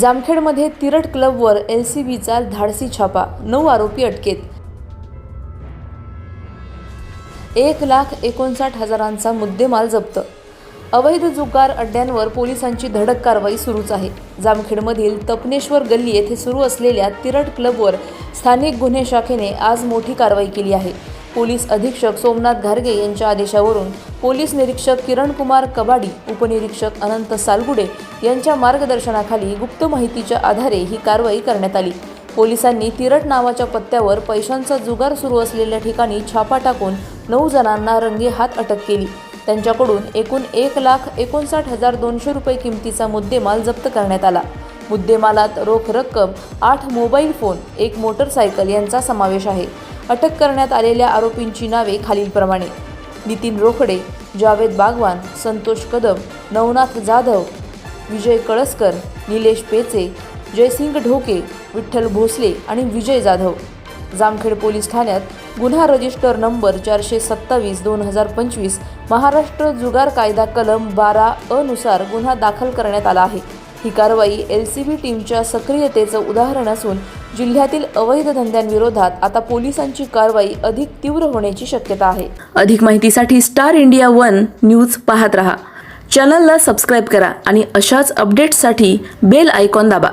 जामखेडमध्ये तिरट क्लबवर L C बीचा धाडसी छापा नऊ आरोपी अटकेत. एक लाख एकोणसाठ हजारांचा मुद्देमाल जप्त. अवैध जुगार अड्ड्यांवर पोलिसांची धडक कारवाई सुरूच आहे. जामखेडमधील तपनेश्वर गल्ली येथे सुरू असलेल्या तिरट क्लबवर स्थानिक गुन्हे शाखेने आज मोठी कारवाई केली आहे. पोलीस अधीक्षक सोमनाथ घारगे यांच्या आदेशावरून पोलीस निरीक्षक किरण कुमार कबाडी उपनिरीक्षक अनंत सालगुडे यांच्या मार्गदर्शनाखाली गुप्त माहितीच्या आधारे ही कारवाई करण्यात आली. पोलिसांनी तिरट नावाच्या पत्त्यावर पैशांचा जुगार सुरू असलेल्या ठिकाणी छापा टाकून नऊ जणांना रंगेहात अटक केली. त्यांच्याकडून एकूण एक लाख एकोणसाठ हजार दोनशे रुपये किमतीचा मुद्देमाल जप्त करण्यात आला. मुद्देमालात रोख रक्कम आठ मोबाईल फोन एक मोटरसायकल यांचा समावेश आहे. अटक करण्यात आलेल्या आरोपींची नावे खालीलप्रमाणे. नितीन रोखडे जावेद बागवान संतोष कदम नवनाथ जाधव विजय कळसकर निलेश पेचे जयसिंग ढोके विठ्ठल भोसले आणि विजय जाधव. जामखेड पोलीस ठाण्यात गुन्हा रजिस्टर नंबर चारशे सत्तावीस दोन हजार पंचवीस महाराष्ट्र जुगार कायदा कलम बारा अ नुसार गुन्हा दाखल करण्यात आला आहे. ही कारवाई एल सी बी टीमच्या सक्रियतेचं उदाहरण असून जिल्ह्यातील अवैध धंद्यांविरोधात आता पोलिसांची कारवाई अधिक तीव्र होण्याची शक्यता आहे. अधिक माहितीसाठी स्टार इंडिया वन न्यूज पाहत रहा. चॅनलला सबस्क्राईब करा आणि अशाच अपडेट्ससाठी बेल आयकॉन दाबा.